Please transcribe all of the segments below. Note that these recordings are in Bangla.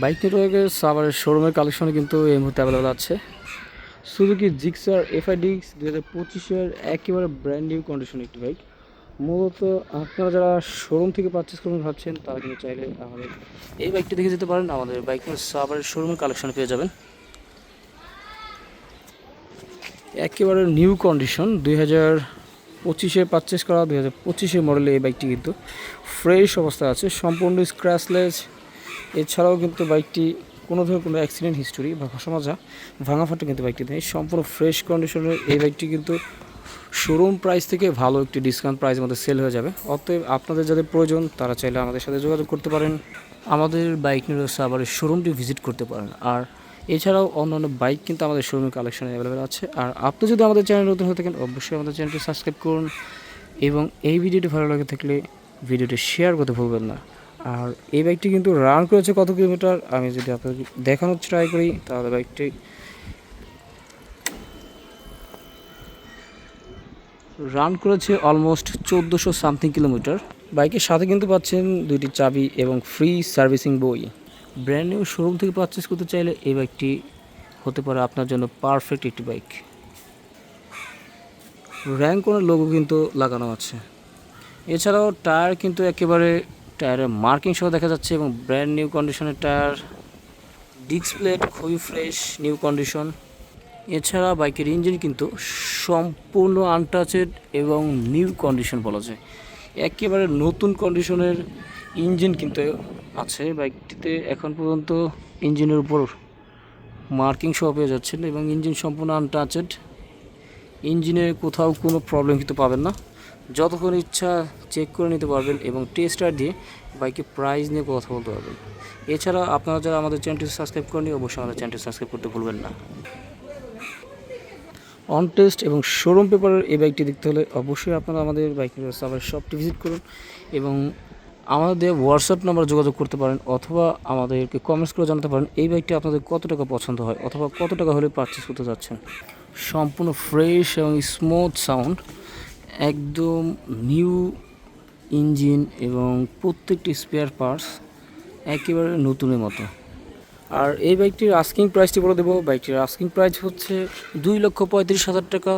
বাইক নেটওয়ার্কের সাভারের শোরুমের কালেকশনে কিন্তু এই মুহূর্তে অ্যাভেলেবল আছে। সুজুকি জিক্সার এফআইডিক্স দু হাজার পঁচিশের একেবারে ব্র্যান্ড নিউ কন্ডিশন একটি বাইক মূলত আপনারা যারা শোরুম থেকে পারচেস করবেন ভাবছেন, তারা কিন্তু চাইলে আমাদের এই বাইকটি দেখে যেতে পারেন। আমাদের বাইক সাভারের শোরুমের কালেকশনে পেয়ে যাবেন। একেবারে নিউ কন্ডিশন দুই হাজার পঁচিশে পারচেস করা দুই হাজার পঁচিশে মডেলে এই বাইকটি কিন্তু ফ্রেশ অবস্থায় আছে। সম্পূর্ণ স্ক্র্যাচলেস এছাড়াও কিন্তু বাইকটি কোনো ধরনের কোনো অ্যাক্সিডেন্ট হিস্টোরি বা ঘষামাজা ভাঙা ফাটা কিন্তু বাইকটি নেই। সম্পূর্ণ ফ্রেশ কন্ডিশনের এই বাইকটি কিন্তু শোরুম প্রাইস থেকে ভালো একটি ডিসকাউন্ট প্রাইসের মধ্যে সেল হয়ে যাবে। অতএব আপনাদের যাদের প্রয়োজন, তারা চাইলে আমাদের সাথে যোগাযোগ করতে পারেন। আমাদের বাইক নিয়ে সাবারের শোরুমটি ভিজিট করতে পারেন। আর এছাড়াও অন্যান্য বাইক কিন্তু আমাদের শোরুমের কালেকশনে অ্যাভেলেবেল আছে। আর আপনি যদি আমাদের চ্যানেল নতুন হয়ে থাকেন, অবশ্যই আমাদের চ্যানেলটি সাবস্ক্রাইব করুন। এবং এই ভিডিওটি ভালো লাগে থাকলে, ভিডিওটি শেয়ার করতে ভুলবেন না। আর এই বাইকটি কিন্তু রান করেছে কত কিলোমিটার আমি যদি আপনাদের দেখানোর ট্রাই করি, তাহলে বাইকটি রান করেছে অলমোস্ট চোদ্দোশো সামথিং কিলোমিটার বাইকের সাথে কিন্তু পাচ্ছেন দুইটি চাবি এবং ফ্রি সার্ভিসিং বই। ব্র্যান্ড নিউ শোরুম থেকে পারচেস করতে চাইলে এই বাইকটি হতে পারে আপনার জন্য পারফেক্ট একটি বাইক র্যাঙ্ক কোনো লোগো কিন্তু লাগানো আছে। এছাড়াও টায়ার কিন্তু একেবারে টায়ারের মার্কিং সহ দেখা যাচ্ছে এবং ব্র্যান্ড নিউ কন্ডিশনের টায়ার ডিস্ক প্লেট খুবই ফ্রেশ নিউ কন্ডিশন এছাড়া বাইকের ইঞ্জিন কিন্তু সম্পূর্ণ আনটাচেড এবং নিউ কন্ডিশন বলা যায়। একেবারে নতুন কন্ডিশনের ইঞ্জিন কিন্তু আছে। বাইকটিতে এখন পর্যন্ত ইঞ্জিনের উপর মার্কিং সহ পেয়ে যাচ্ছেন এবং ইঞ্জিন সম্পূর্ণ আনটাচেড ইঞ্জিনে কোথাও কোনো প্রবলেম কিন্তু পাবেন না। যতক্ষণ ইচ্ছা চেক করে নিতে পারবেন এবং টেস্টার দিয়ে বাইকের প্রাইস নিয়ে কথা বলতে পারবেন। এছাড়া আপনারা যারা আমাদের চ্যানেলটি সাবস্ক্রাইব করেনি অবশ্যই আমাদের চ্যানেলটি সাবস্ক্রাইব করতে ভুলবেন না। অন টেস্ট এবং শোরুম পেপারের এই বাইকটি দেখতে হলে অবশ্যই আপনারা আমাদের বাইক সাবার শপটি ভিজিট করুন এবং আমাদের হোয়াটসঅ্যাপ নাম্বার যোগাযোগ করতে পারেন অথবা আমাদেরকে কমেন্টস করে জানাতে পারেন, এই বাইকটি আপনাদের কত টাকা পছন্দ হয় অথবা কত টাকা হলে পারচেস করতে যাচ্ছেন সম্পূর্ণ ফ্রেশ এবং স্মুথ সাউন্ড, একদম নিউ ইঞ্জিন এবং প্রত্যেকটি স্পেয়ার পার্টস একেবারে নতুনের মতো। আর এই বাইকটির আস্কিং প্রাইসটি বলে দেবো। বাইকটির আস্কিং প্রাইস হচ্ছে দুই লক্ষ পঁয়ত্রিশ হাজার টাকা।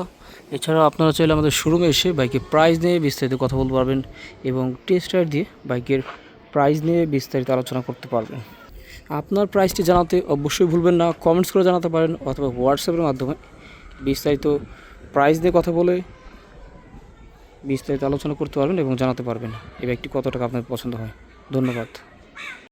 এছাড়া আপনারা চাইলে আমাদের শোরুমে এসে বাইকের প্রাইস নিয়ে বিস্তারিত কথা বলতে পারবেন এবং টেস্ট রাইড দিয়ে বাইকের প্রাইস নিয়ে বিস্তারিত আলোচনা করতে পারবেন। আপনার প্রাইসটি জানাতে অবশ্যই ভুলবেন না। কমেন্টস করে জানাতে পারেন অথবা হোয়াটসঅ্যাপের মাধ্যমে বিস্তারিত প্রাইস দিয়ে কথা বলে বিস্তারিত আলোচনা করতে পারবেন এবং জানাতে পারবেন এই ব্যাগটি কত টাকা আপনার পছন্দ হয়। ধন্যবাদ।